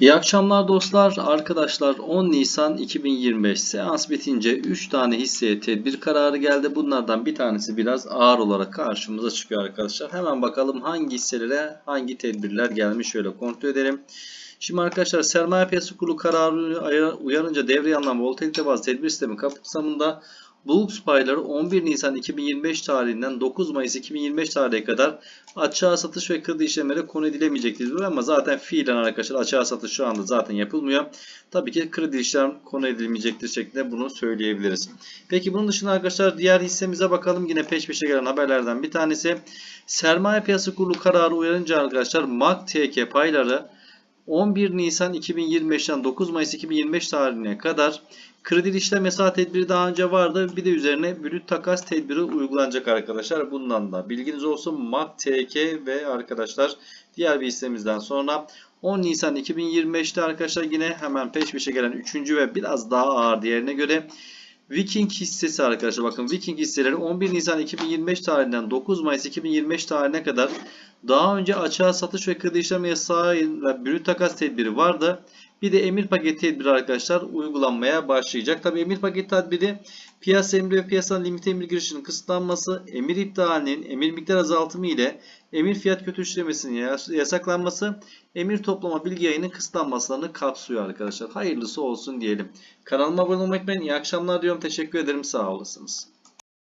İyi akşamlar dostlar. Arkadaşlar 10 Nisan 2025 seans bitince 3 tane hisseye tedbir kararı geldi. Bunlardan bir tanesi biraz ağır olarak karşımıza çıkıyor arkadaşlar. Hemen bakalım hangi hisselere hangi tedbirler gelmiş şöyle kontrol edelim. Şimdi arkadaşlar sermaye piyasası kurulu kararı uyarınca devreye alınan volatilite bazlı tedbir sistemi kapsamında Bulks payları 11 Nisan 2025 tarihinden 9 Mayıs 2025 tarihe kadar açığa satış ve kredi işlemleri konu edilemeyecektir diyor ama zaten fiilen arkadaşlar açığa satış şu anda zaten yapılmıyor. Tabii ki kredi işlem konu edilmeyecektir şeklinde bunu söyleyebiliriz. Peki bunun dışında arkadaşlar diğer hissemize bakalım. Yine peş peşe gelen haberlerden bir tanesi. Sermaye piyasası kurulu kararı uyarınca arkadaşlar MAK TK payları 11 Nisan 2025'ten 9 Mayıs 2025 tarihine kadar kredi işlem yasağı tedbiri daha önce vardı. Bir de üzerine brüt takas tedbiri uygulanacak arkadaşlar. Bundan da bilginiz olsun. MAK, TK ve arkadaşlar diğer bir hissemizden sonra 10 Nisan 2025'te arkadaşlar yine hemen peş peşe gelen 3. ve biraz daha ağır diğerine göre Viking hissesi arkadaşlar bakın Viking hisseleri 11 Nisan 2025 tarihinden 9 Mayıs 2025 tarihine kadar daha önce açığa satış ve kredi işlem yasağıyla brüt takas tedbiri vardı. Bir de emir paket tedbiri arkadaşlar uygulanmaya başlayacak. Tabi emir paket tedbiri piyasa emri ve piyasanın limit emir girişinin kısıtlanması, emir iptalinin, emir miktar azaltımı ile emir fiyat kötü işlemesinin yasaklanması, emir toplama bilgi yayının kısıtlanmaslarını kapsıyor arkadaşlar. Hayırlısı olsun diyelim. Kanalıma abone olmayı unutmayın. İyi akşamlar diyorum. Teşekkür ederim. Sağ olasınız.